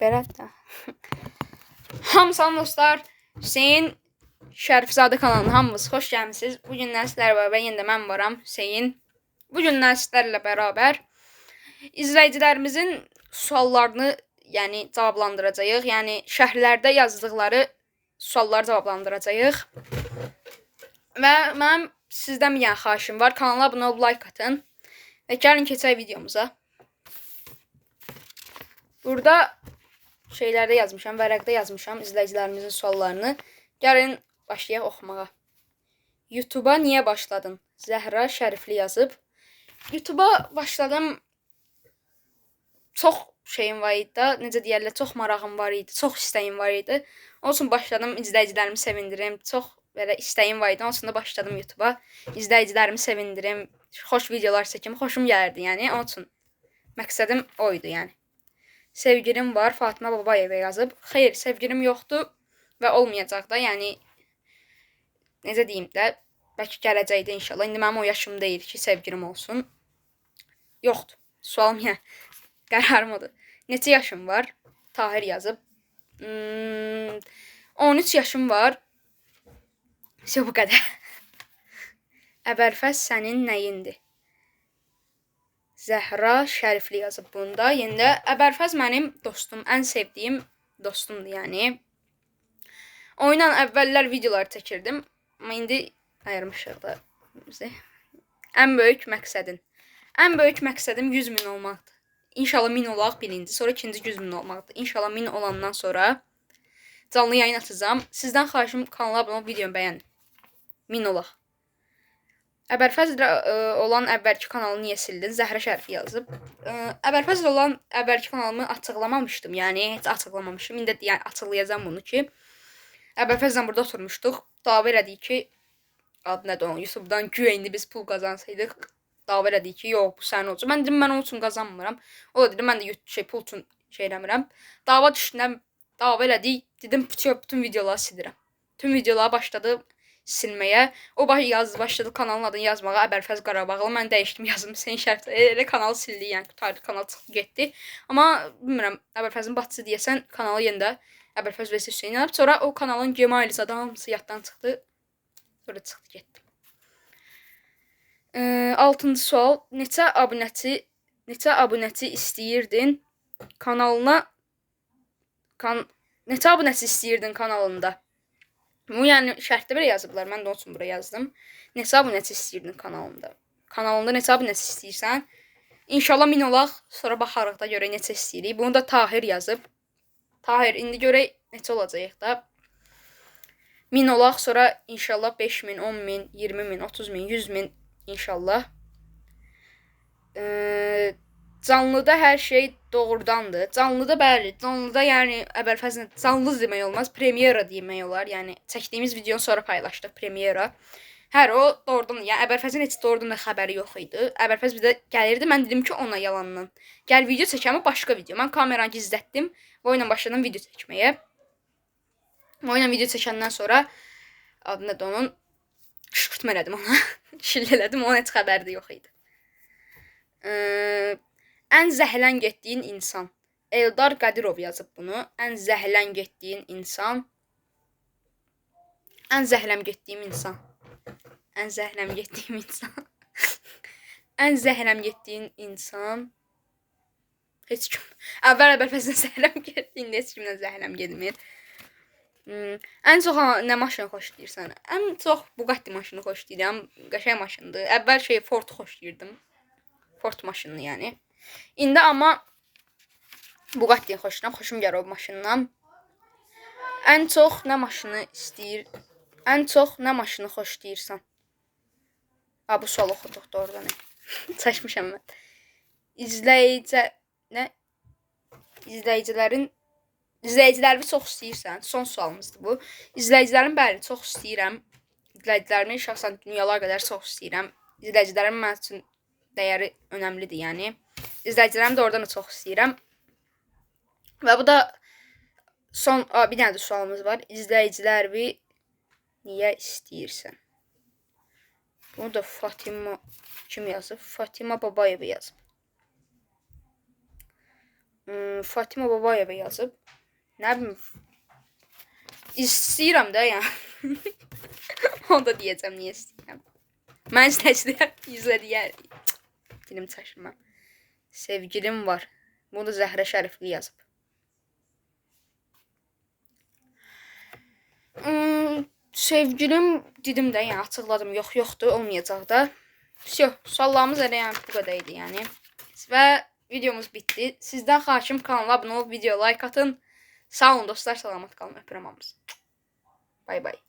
Berat da. Hamsalam dostlar. Hüseyin Şərifzadə kanalına hamınız xoş gəlmisiniz. Bu gündən sizlərlə bərabər yenə də mən varam Hüseyin. Bu gündən sizlərlə bərabər izləyicilərimizin suallarını, yəni cavablandıracağıq. Yəni şərhlərdə yazdıqları sualları cavablandıracağıq. Və mənim sizdən bir yəni xahişim var. Kanala abunə olub like atın. Və gəlin keçək videomuza. Burada şeylərdə yazmışam, vərəqdə yazmışam izləyicilərimizin suallarını. Gəlin başlayaq oxumağa. YouTube-a niyə başladın? Zəhra Şərifli yazıb. YouTube-a başladım. Çox şeyim var idi da, necə deyirlər, çox marağım var idi, çox istəyim var idi. Onun üçün başladım izləyicilərimi sevindirim. Çox belə istəyim var idi. Onun üçün də başladım YouTube-a. İzləyicilərimi sevindirim, xoş videolar çəkim, xoşum gəlirdi, yəni. Onun üçün məqsədim o idi, yəni. Sevgilim var, Fatimə Babayeva yazıb. Xeyr, sevgilim yoxdur və olmayacaq da. Yəni necə deyim də, bəlkə gələcəkdə inşallah. İndi mənim o yaşım deyil ki, sevgilim olsun. Yoxdur. Sualım ya. Qərarım odur. Neçə yaşım var? Tahir yazıb. Hmm, 13 yaşım var. İşte bu qədər. Əbərfəz sənin nəyindir? Zəhra Şərifli yazıb bunda. Yenə də Əbərfəz mənim dostum, ən sevdiyim dostumdur, yəni. Oyunla əvvəllər videolar çəkirdim, amma indi ayırmışıq da bizi. Ən böyük məqsədin. Ən böyük məqsədim 100 min olmaqdır. İnşallah 1000 olaq birinci, sonra ikinci 100 min olmaqdır. İnşallah 1000 olandan sonra canlı yayın açacağam. Sizdən xahişim kanala abunə olub videomu bəyənin. 1000 olaq. Əbərfəzlə ə, olan əvvəlki kanalı niyə sildin? Zəhra Şərif yazıb. Ə, Əbərfəzlə olan əvvəlki kanalımı açıqlamamışdım. Yəni heç açıqlamamışım. İndi yəni açıqlayacağam bunu ki, Əbərfəzlə burada oturmuşduq. Dava elədik ki, adı nədir onun? YouTube-dan güya indi biz pul qazansaydıq, dava elədik ki, yox, bu sənin olsun. Mən dedim mən onun üçün qazanmıram. O da dedi mən də şey pul üçün şey eləmirəm. Dava düşdündən dava elədik. Dedim bütün videoları silirəm. Tüm videoları başladı silməyə. O baş yaz başladı kanalın adını yazmağa. Əbərfəz Qarabağlı. Mən dəyişdim yazım. Sen şərt elə kanalı sildi, yəni qutardı, kanal çıxdı getdi. Amma bilmirəm, Əbərfəzin bacısı deyəsən kanalı yenə Əbərfəz vs Hüseyn alıb. Sonra o kanalın Gmail zadı hamısı yaddan çıxdı. Sonra çıxdı getdi. E, 6-cı sual. Neçə abunəçi neçə abunəçi istəyirdin kanalına kan neçə abunəçi istəyirdin kanalında? Bu yəni şərtdə belə yazıblar. Mən də onun üçün bura yazdım. Neçə abunəçi istəyirdin kanalında? Kanalında neçə abunəçi istəyirsən? İnşallah min olaq, sonra baxarıq da görək neçə istəyirik. Bunu da Tahir yazıb. Tahir, indi görək neçə olacaq da. Min olaq, sonra inşallah 5 min, 10 min, 20 min, 30 min, 100 min inşallah. Ee, Canlıda hər şey doğrudandır. Canlıda bəli, canlıda yəni əvvəlfəzlə canlı demək olmaz, premyera demək olar. Yəni çəkdiyimiz videonu sonra paylaşdıq premyera. Hər o doğrudan, yəni Əbərfəzin heç doğrudan da xəbəri yox idi. Əbərfəz bizə gəlirdi. Mən dedim ki, ona yalandan. Gəl video çəkəmə başqa video. Mən kameranı gizlətdim və oyla başladım video çəkməyə. Oyla video çəkəndən sonra adı nədir onun? Qışqırtma elədim ona. Şillə elədim. Ona heç xəbəri də yox idi. Ən zəhlən getdiyin insan. Eldar Qədirov yazıb bunu. Ən zəhlən getdiyin insan. Ən zəhləm getdiyim insan. Ən zəhləm getdiyim insan. ən zəhləm getdiyin insan. Heç kim. Əvvəl əvvəl zəhləm getdiyində heç kimdən zəhləm getmir. Hmm. Ən çox nə maşını xoşlayırsan? Ən çox Bugatti maşını xoşlayıram. Qəşəng maşındır. Əvvəl şey Ford xoşlayırdım. Ford maşınını yəni. İndi amma Bugatti xoşlayıram. Xoşum gəlir o maşından. Ən çox nə maşını istəyir? Ən çox nə maşını xoşlayırsan? Ha bu sual oxuduq doğrudan. Çəkmişəm mən. İzləyici nə? İzləyicilərin izləyicilərimi çox istəyirsən? Son sualımızdır bu. İzləyicilərim bəli, çox istəyirəm. İzləyicilərimi şəxsən dünyalar qədər çox istəyirəm. İzləyicilərim mənim üçün dəyəri önəmlidir, yəni. İzləyicilərim də oradan da çox istəyirəm. Və bu da son a, bir dənə də sualımız var. İzləyicilərimi niyə istəyirsən? Bunu da Fatima kim yazıb? Fatima Babayeva yazıb. Hmm, Fatima Babayeva yazıb. Nə bilim. İstəyirəm də yəni. Onu da deyəcəm niyə istəyirəm. Mən istəyirəm izləyər. Dilim çaşırmam. Sevgilim var. Bunu Zəhra Şərifli yazıb. Hmm, sevgilim dedim də, yəni açıqladım. Yox, yoxdur, olmayacaq da. Всё, suallarımız elə yəni bu qədər idi, yəni. Və videomuz bitdi. Sizdən xahişim kanala abunə olub video like atın. Sağ olun dostlar, salamat qalın. Öpürəm hamınızı. Bay bay.